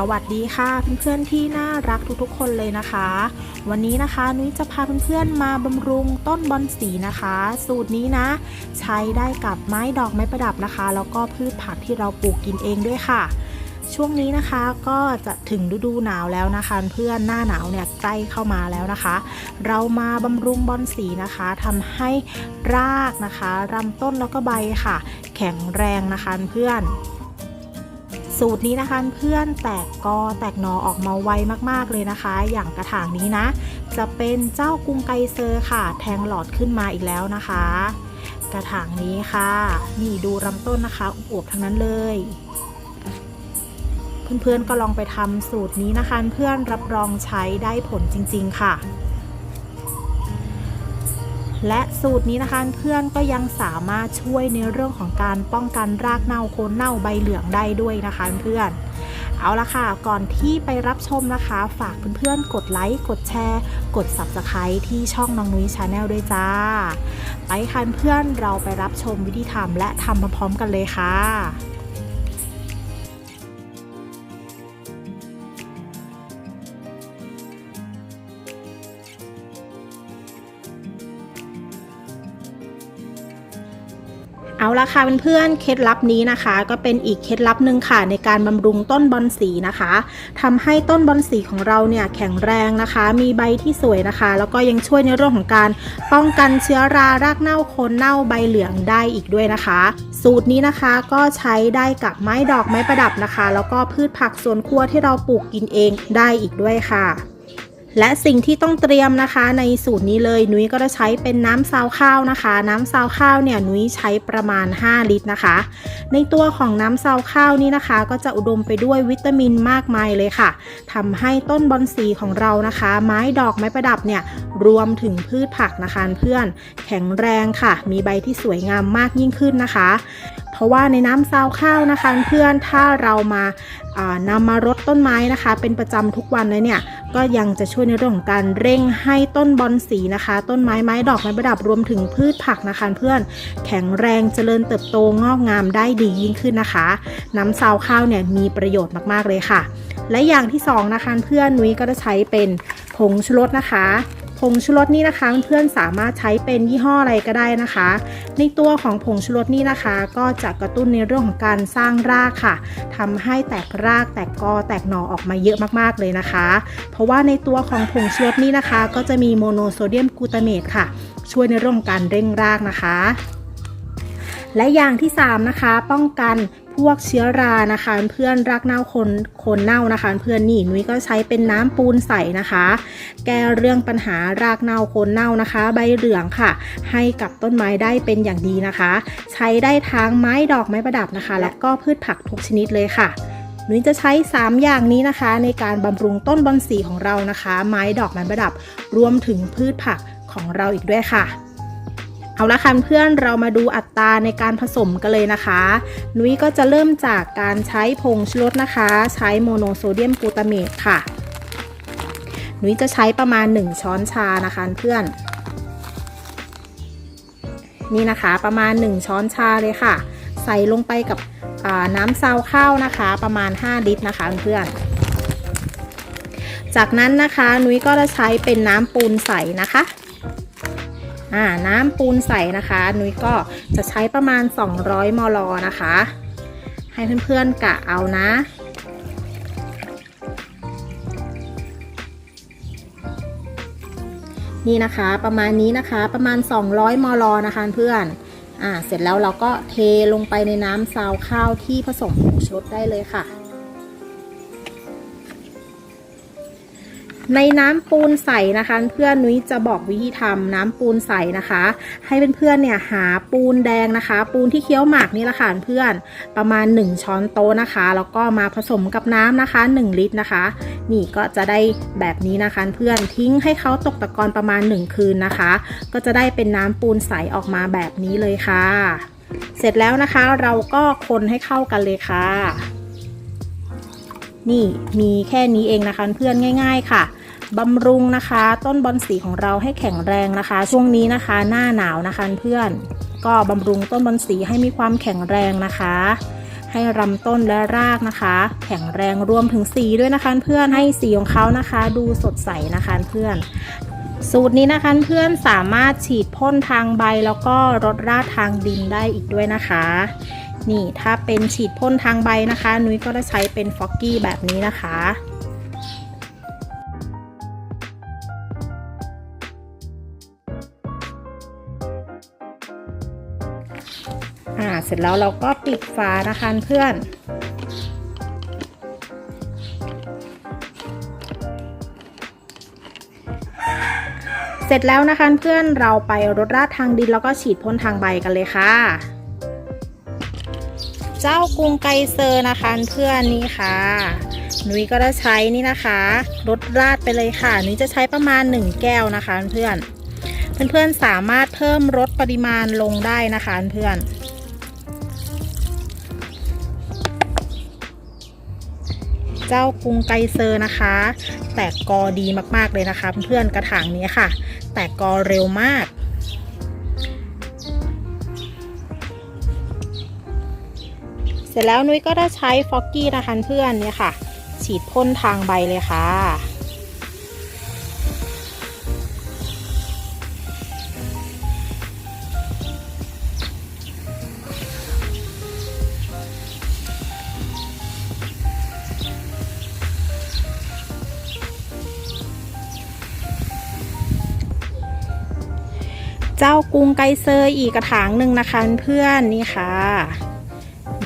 สวัสดีค่ะเพื่อนๆที่น่ารักทุกๆคนเลยนะคะ วันนี้นะคะนุ้ยจะพาเพื่อนๆมาบำรุงต้นบอนสีนะคะ สูตรนี้นะ ใช้ได้กับไม้ดอกไม้ประดับนะคะ แล้วก็พืชผักที่เราปลูกกินเองด้วยค่ะ ช่วงนี้นะคะก็จะถึงฤดูหนาวแล้วนะคะเพื่อนหน้าหนาวเนี่ยใกล้เข้ามาแล้วนะคะ เรามาบำรุงบอนสีนะคะทำให้รากนะคะลำต้นแล้วก็ใบค่ะ แข็งแรงนะคะเพื่อน สูตรนี้นะคะเพื่อนแตกกอแตกหนอออกมาไวมากๆเลยนะคะ อย่างกระถางนี้นะ จะเป็นเจ้ากรุงไกเซอร์ค่ะ แทงหลอดขึ้นมาอีกแล้วนะคะ กระถางนี้ค่ะ นี่ดูลำต้นนะคะอวบๆทั้งนั้นเลยเพื่อนๆก็ลองไปทำสูตรนี้นะคะ เพื่อนรับรองใช้ได้ผลจริง ๆ ค่ะ และสูตรนี้นะคะเพื่อนก็ยังสามารถช่วยในเรื่องของการป้องกันรากเน่าโคนเน่าใบเหลืองได้ด้วยนะคะเพื่อนเอาละค่ะ ก่อนที่ไปรับชมนะคะ ฝากเพื่อนๆ กดไลค์ กดแชร์ กด Subscribe ที่ช่องน้องนุ้ยชาแนลด้วยจ้า ไปค่ะเพื่อนเราไปรับชมวิธีทำและทำพร้อมๆกันเลยค่ะ เอาละค่ะเพื่อนๆ เคล็ดลับนี้นะคะ ก็เป็นอีกเคล็ดลับหนึ่งค่ะในการบำรุงต้นบอนสีนะคะทำให้ต้นบอนสีของเราเนี่ยแข็งแรงนะคะ มีใบที่สวยนะคะ แล้วก็ยังช่วยในเรื่องของการป้องกันเชื้อรารากเน่าโคนเน่าใบเหลืองได้อีกด้วยนะคะ สูตรนี้นะคะก็ใช้ได้กับไม้ดอกไม้ประดับนะคะ แล้วก็พืชผักสวนครัวที่เราปลูกกินเองได้อีกด้วยค่ะ และสิ่งที่ต้องเตรียมนะคะในสูตรนี้เลยนุ้ยก็จะใช้เป็นน้ำซาวข้าวนะคะ น้ำซาวข้าวเนี่ยนุ้ยใช้ประมาณ 5 ลิตรนะคะ ในตัวของน้ำซาวข้าวนี่นะคะ ก็จะอุดมไปด้วยวิตามินมากมายเลยค่ะทำให้ต้นบอนสีของเรานะคะ ไม้ดอกไม้ประดับเนี่ยรวมถึงพืชผักนะคะเพื่อน แข็งแรงค่ะ มีใบที่สวยงามมากยิ่งขึ้นนะคะ เพราะว่าในน้ำซาวข้าวนะคะเพื่อนถ้าเรามาานำมารดต้นไม้นะคะ เป็นประจำทุกวันเลยเนี่ยก็ยังจะช่วยในเรื่องของการเร่งให้ต้นบอนสีนะคะ ต้นไม้ไม้ดอกไม้ประดับรวมถึงพืชผักนะคะเพื่อนแข็งแรงเจริญเติบโตงอกงามได้ดียิ่งขึ้นนะคะ น้ำซาวข้าวเนี่ยมีประโยชน์มากๆเลยค่ะ และอย่างที่สองนะคะเพื่อนนุ้ยก็จะใช้เป็นผงชูรสนะคะ ผงชูรสนี่นะคะเพื่อนสามารถใช้เป็นยี่ห้ออะไรก็ได้นะคะ ในตัวของผงชูรสนี่นะคะ ก็จะกระตุ้นในเรื่องของการสร้างรากค่ะทำให้แตกรากแตกกอแตกหน่อออกมาเยอะมากๆเลยนะคะ เพราะว่าในตัวของผงชูรสนี่นะคะ ก็จะมีโมโนโซเดียมกลูตาเมตค่ะ ช่วยในเรื่องของการเร่งรากนะคะและอย่างที่ 3 นะคะ ป้องกัน พวกเชื้อรานะคะ เพื่อนรากเน่าคนคนเน่านะคะ เพื่อนนี่นุ้ยก็ใช้เป็นน้ำปูนใสนะคะ แก้เรื่องปัญหารากเน่าคนเน่านะคะ ใบเหลืองค่ะ ให้กับต้นไม้ได้เป็นอย่างดีนะคะ ใช้ได้ทั้งไม้ดอกไม้ประดับนะคะ และก็พืชผักทุกชนิดเลยค่ะนุ้ยจะใช้ 3 อย่างนี้นะคะ ในการบำรุงต้นบอนสีของเรานะคะ ไม้ดอกไม้ประดับ รวมถึงพืชผักของเราอีกด้วยค่ะ เอาละค่ะเพื่อนเรามาดูอัตราในการผสมกันเลยนะคะ นุ้ยก็จะเริ่มจากการใช้ผงชูรสนะคะ ใช้โมโนโซเดียมกลูตาเมตค่ะ นุ้ยจะใช้ประมาณ 1 ช้อนชานะคะเพื่อน นี่นะคะประมาณ 1 ช้อนชาเลยค่ะ ใส่ลงไปกับน้ำซาวข้าวนะคะ ประมาณ 5 ลิตรนะคะเพื่อนจากนั้นนะคะนุ้ยก็จะใช้เป็นน้ำปูนใสนะคะ อ่าน้ำปูนใสนะคะนุ้ยก็จะใช้ประมาณ 200 มลนะคะ ให้เพื่อนๆกะเอานะนี่นะคะประมาณนี้นะคะประมาณ 200 มลนะคะเพื่อนอ่าเสร็จแล้วเราก็เทลงไปในน้ำซาวข้าวที่ผสมผงชูรสได้เลยค่ะ ในน้ำปูนใสนะคะ เพื่อนนุ้ยจะบอกวิธีทำน้ำปูนใสนะคะ ให้เพื่อนๆเนี่ยหาปูนแดงนะคะ ปูนที่เคี้ยวหมากนี่แหละค่ะเพื่อนประมาณ 1 ช้อนโต๊ะนะคะ แล้วก็มาผสมกับน้ำนะคะ 1 ลิตรนะคะ นี่ก็จะได้แบบนี้นะคะ เพื่อนทิ้งให้เขาตกตะกอนประมาณ 1 คืนนะคะ ก็จะได้เป็นน้ำปูนใสออกมาแบบนี้เลยค่ะ เสร็จแล้วนะคะเราก็คนให้เข้ากันเลยค่ะ นี่มีแค่นี้เองนะคะเพื่อนง่าย ๆ ค่ะบำรุงนะคะ ต้นบอนสีของเราให้แข็งแรงนะคะ ช่วงนี้นะคะ หน้าหนาวนะคะเพื่อน ก็บำรุงต้นบอนสีให้มีความแข็งแรงนะคะ ให้ลำต้นและรากนะคะ แข็งแรงรวมถึงสีด้วยนะคะเพื่อนให้สีของเขานะคะ ดูสดใสนะคะเพื่อนสูตรนี้นะคะเพื่อนสามารถฉีดพ่นทางใบแล้วก็รดราดทางดินได้อีกด้วยนะคะ นี่ถ้าเป็นฉีดพ่นทางใบนะคะ นุ้ยก็จะใช้เป็นฟอกกี้แบบนี้นะคะอ่าเสร็จแล้วเราก็ปิดฝานะคะเพื่อน เสร็จแล้วนะคะเพื่อนเราไปรดราดทางดินแล้วก็ฉีดพ่นทางใบกันเลยค่ะ เจ้ากรุงไกเซอร์นะคะเพื่อนนี่ค่ะนุ้ยก็จะใช้นี่นะคะรดราดไปเลยค่ะนุ้ยจะใช้ประมาณ 1 แก้วนะคะเพื่อนเพื่อนๆสามารถเพิ่มลดปริมาณลงได้นะคะเพื่อนเจ้ากรุงไกเซอร์นะคะ แตกกอดีมากๆเลยนะคะ เพื่อนๆกระถางนี้ค่ะ แตกกอเร็วมาก ร็จแล้วนุ้ยก็ได้ใช้ฟอกกี้นะคะเพื่อนเนี่ยค่ะ ฉีดพ่นทางใบเลยค่ะเจ้ากรุงไกเซอร์อีกกระถางหนึ่งนะคะเพื่อนนี่ค่ะ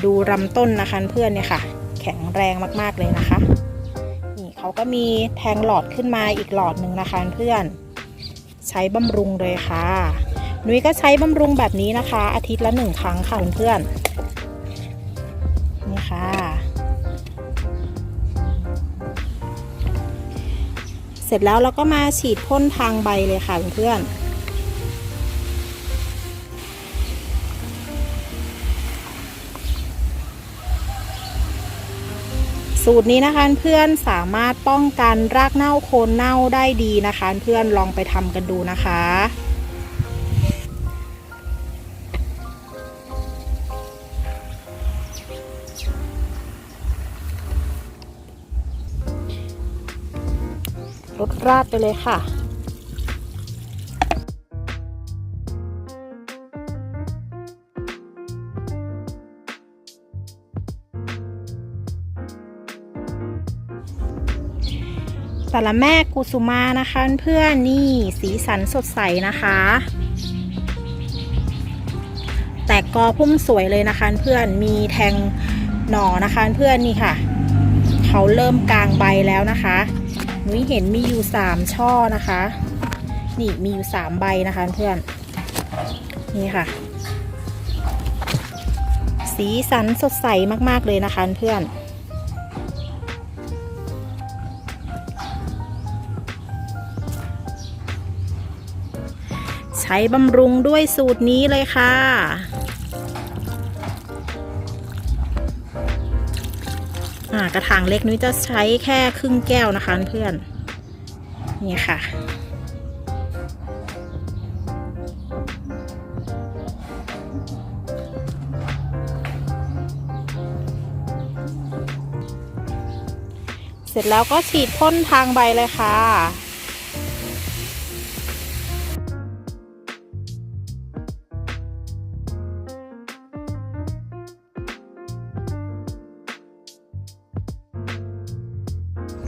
ดูลำต้นนะคะเพื่อนเนี่ยค่ะ แข็งแรงมากๆเลยนะคะ นี่เขาก็มีแทงหลอดขึ้นมาอีกหลอดหนึ่งนะคะเพื่อน ใช้บำรุงเลยค่ะนุ้ยก็ใช้บำรุงแบบนี้นะคะ อาทิตย์ละหนึ่งครั้งค่ะเพื่อนนี่ค่ะ เสร็จแล้วเราก็มาฉีดพ่นทางใบเลยค่ะเพื่อนๆ สูตรนี้นะคะเพื่อนสามารถป้องกันรากเน่าโคนเน่าได้ดีนะคะ เพื่อนลองไปทำกันดูนะคะลดราดไปเลยค่ะ แต่ละแม่กุสุมานะคะเพื่อนนี่สีสันสดใสนะคะ แตกกอพุ่มสวยเลยนะคะเพื่อนมีแทงหน่อนะคะเพื่อนนี่ค่ะ เขาเริ่มกลางใบแล้วนะคะนุ้ยเห็นมีอยู่สามช่อนะคะ นี่มีอยู่สามใบนะคะเพื่อนนี่ค่ะ สีสันสดใสมากๆเลยนะคะเพื่อน ช้บำรุงด้วยสูตรนี้เลยค่ะ กระถางเล็กนุ้ยจะใช้แค่ครึ่งแก้วนะคะเพื่อน นี่ค่ะเสร็จแล้วก็ฉีดพ่นทางใบเลยค่ะ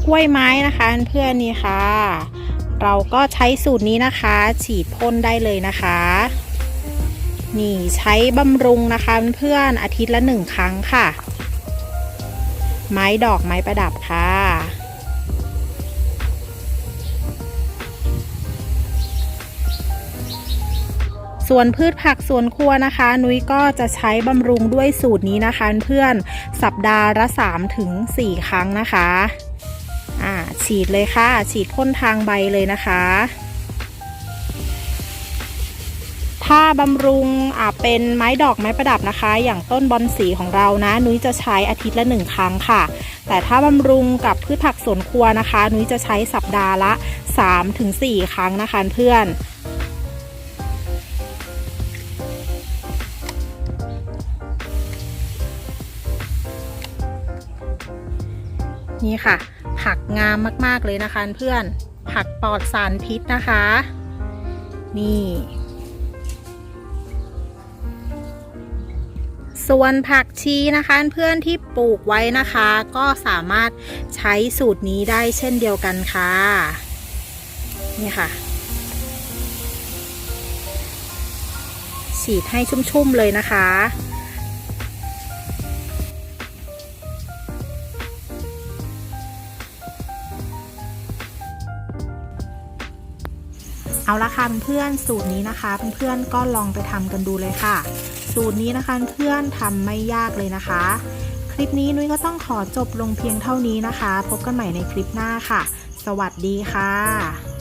กล้วยไม้นะคะเพื่อนนี่ค่ะ เราก็ใช้สูตรนี้นะคะ ฉีดพ่นได้เลยนะคะ นี่ใช้บำรุงนะคะเพื่อนอาทิตย์ละหนึ่งครั้งค่ะ ไม้ดอกไม้ประดับค่ะส่วนพืชผักสวนครัวนะคะ นุ้ยก็จะใช้บำรุงด้วยสูตรนี้นะคะ เพื่อนสัปดาห์ละ3ถึง4ครั้งนะคะ ฉีดเลยค่ะ ฉีดพ่นทางใบเลยนะคะถ้าบำรุงอ่าเป็นไม้ดอกไม้ประดับนะคะ อย่างต้นบอนสีของเรานะ นุ้ยจะใช้อาทิตย์ละหนึ่งครั้งค่ะ แต่ถ้าบำรุงกับพืชผักสวนครัวนะคะ นุ้ยจะใช้สัปดาห์ละ 3-4 ครั้งนะคะเพื่อนนี่ค่ะ ผักงามมากๆเลยนะคะเพื่อนผักปลอดสารพิษนะคะ นี่ ส่วนผักชีนะคะเพื่อนที่ปลูกไว้นะคะ ก็สามารถใช้สูตรนี้ได้เช่นเดียวกันค่ะ นี่ค่ะ ฉีดให้ชุ่มๆเลยนะคะ เอาละค่ะเพื่อนสูตรนี้นะคะเพื่อนๆก็ลองไปทำกันดูเลยค่ะ สูตรนี้นะคะเพื่อนทำไม่ยากเลยนะคะ คลิปนี้นุ้ยก็ต้องขอจบลงเพียงเท่านี้นะคะ พบกันใหม่ในคลิปหน้าค่ะ สวัสดีค่ะ